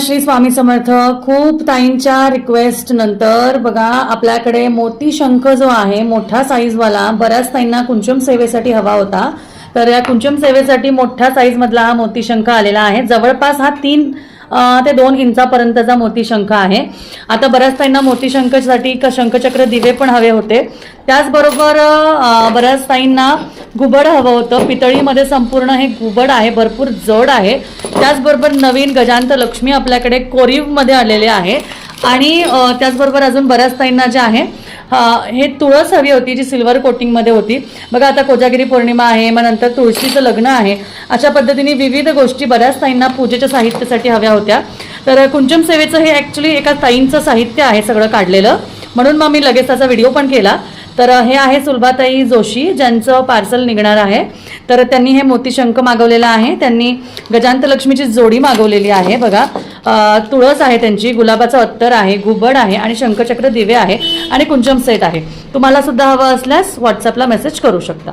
श्री स्वामी समर्थ खूप ताईंच्या रिक्वेस्ट नंतर बघा आपल्याकडे मोती शंख जो आहे मोठा साईजवाला बऱ्याच ताईंना कुंचम सेवेसाठी हवा होता. तर या कुंचम सेवेसाठी मोठ्या साईजमधला हा मोती शंख आलेला आहे. जवळपास हा तीन ते दोन इंचापर्यंतचा मोती शंख आहे. आता बऱ्याच ताईंना मोती शंखसाठी क- शंखचक्र दिवे पण हवे होते. त्याचबरोबर बऱ्याच ताईंना घुबड हवं होतं. पितळीमध्ये संपूर्ण हे घुबड आहे भरपूर जड आहे. त्याचबरोबर नवीन गजांत लक्ष्मी आपल्याकडे कोरीवमध्ये आलेले आहे. आणि त्याचबरोबर अजून बऱ्याच ताईंना जे आहे हे तुळस हवी होती जी सिल्वर कोटिंगमध्ये होती. बघा आता कोजागिरी पौर्णिमा आहे मग नंतर तुळशीचं लग्न आहे. अशा पद्धतीने विविध गोष्टी बऱ्याच ताईंना पूजेच्या साहित्यासाठी हव्या होत्या. तर कुंचम सेवेचं हे ॲक्च्युली एका ताईंचं साहित्य आहे सगळं काढलेलं. म्हणून मग मी लगेच त्याचा व्हिडिओ पण केला. तर हे आहे सुलभाताई जोशी ज्यांचं पार्सल निघणार आहे. तर त्यांनी हे मोतीशंख मागवलेला आहे. त्यांनी गजांत लक्ष्मीची जोडी मागवलेली आहे. बघा तुळस आहे त्यांची गुलाबाचं अत्तर आहे घुबड आहे आणि शंखचक्र दिवे आहे आणि कुंचम सेट आहे. तुम्हाला सुद्धा हवं असल्यास व्हॉट्सअपला मेसेज करू शकता.